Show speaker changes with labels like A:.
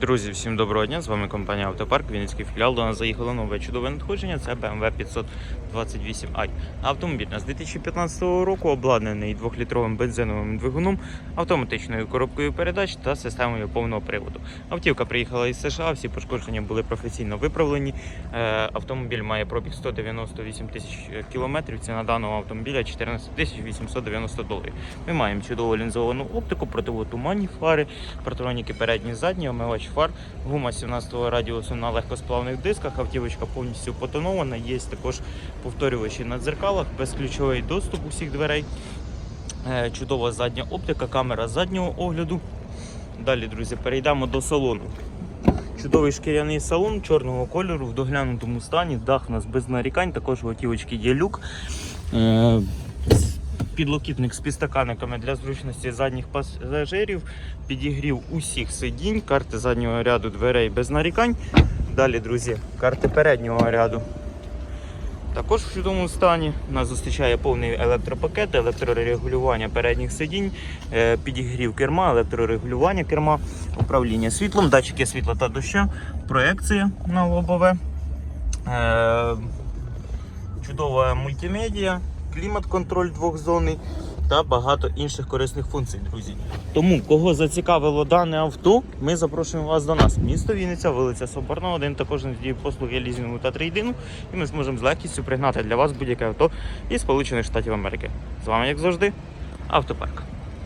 A: Друзі, всім доброго дня! З вами компанія Автопарк, Вінницький філіал. До нас заїхало нове чудове надходження. Це BMW 528i. Автомобіль нас 2015 року обладнаний 2-літровим бензиновим двигуном, автоматичною коробкою передач та системою повного приводу. Автівка приїхала із США, всі пошкодження були професійно виправлені. Е, Автомобіль має пробіг 198 тисяч кілометрів. Ціна даного автомобіля 14 тисяч 890 доларів. Ми маємо чудову лінзовану оптику, противотуманні фари, протроніки передні, задні, омивач фар, гума 17-го радіусу на легкосплавних дисках. Автівочка повністю потонована. Є також повторювачі на дзеркалах, безключовий доступ усіх дверей. Е, Чудова задня оптика, камера заднього огляду. Далі, друзі, перейдемо до салону. Чудовий шкіряний салон чорного кольору в доглянутому стані. Дах у нас без нарікань, також у автівочки є люк. Підлокітник з підстаканниками для зручності задніх пасажирів, підігрів усіх сидінь, карти заднього ряду дверей без нарікань. Далі, друзі, карти переднього ряду. Також в чудовому стані нас зустрічає повний електропакет, електрорегулювання передніх сидінь, е, підігрів керма, електрорегулювання керма, управління світлом, датчики світла та дощу, проекція на лобове, е, чудова мультимедіа, клімат-контроль двохзонний та багато інших корисних функцій, друзі. Тому, кого зацікавило дане авто, ми запрошуємо вас до нас. Місто Вінниця, вулиця Соборна, один також надіє послуги лізінгу та трейдингу, і ми зможемо з легкістю пригнати для вас будь-яке авто із Сполучених Штатів Америки. З вами, як завжди, автопарк.